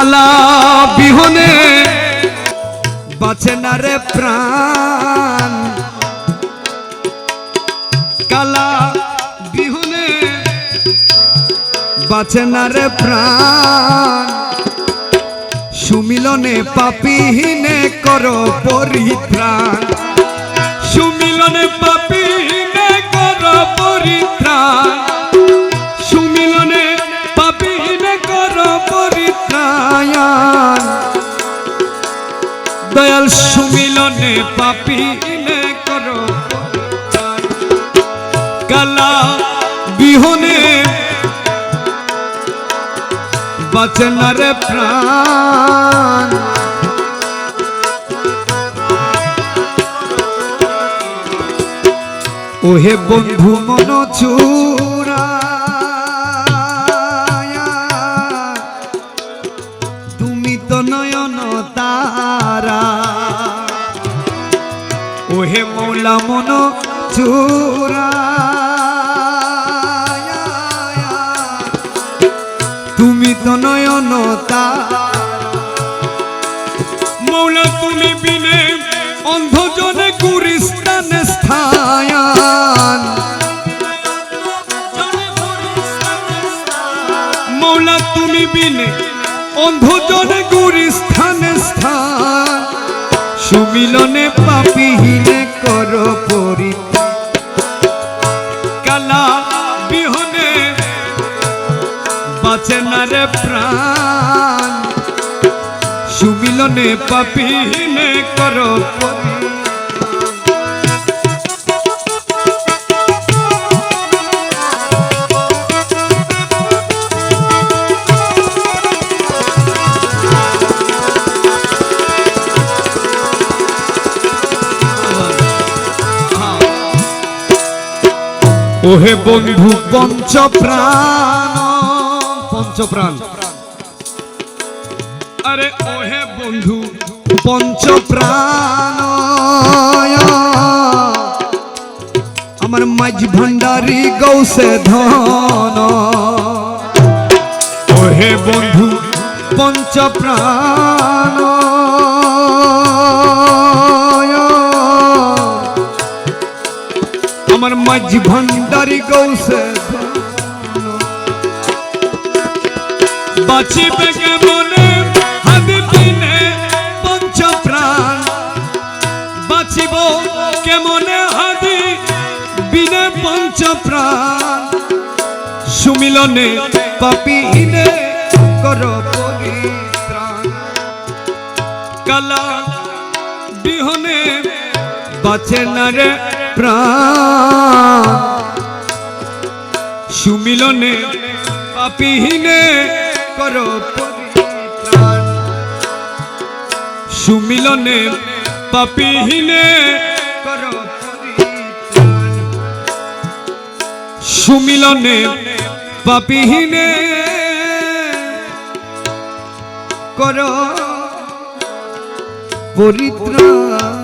কালা বিহনে বাঁচে না রে প্রাণ। কালা বিহনে বাঁচে না রে প্রাণ। সুমিলনে পাপিহীনে করো পরিত্রাণ। সুমিলনে পাপিহীনে করো পরিত্রাণ। কালা বিহনে বাঁচনার প্রাণ ওহে বন্ধু মন তারা। ওহে মৌলা মন চূড়া তুমি তো নয়ন মৌলা, তুমি বিনে অন্ধজনে গুরিস্তানে স্থায়ান। মৌলা, তুমি বিনে অন্ধজনে স্থান সুমিলনে পাপিহীনে কর পরি কালা বিহনে বাঁচে না রে প্রাণ। সুমিলনে পাপিহীনে কর পরি ওহে বন্ধু পঞ্চ প্রাণ পঞ্চ প্রাণ আরে ওহে বন্ধু পঞ্চ প্রাণ আমার মাঝ ভান্ডারি গৌসে ধন। ওহে বন্ধু পঞ্চ মাঝ ভান্ডারি গৌসে। বাঁচিবে কেমনে? হাতে দিনে পঞ্চ প্রাণ। বাঁচিব কেমনে হাদি বিনে পঞ্চ প্রাণ? সুমিলনে পাপিনে কর পরিত্রাণ। কালা বিহনে বাঁচে না রে সুমিলনে পাপিহীনে কর সুমিলনে পাপিহীনে কর সুমিলনে পাপিহীনে কর পরিত্রাণ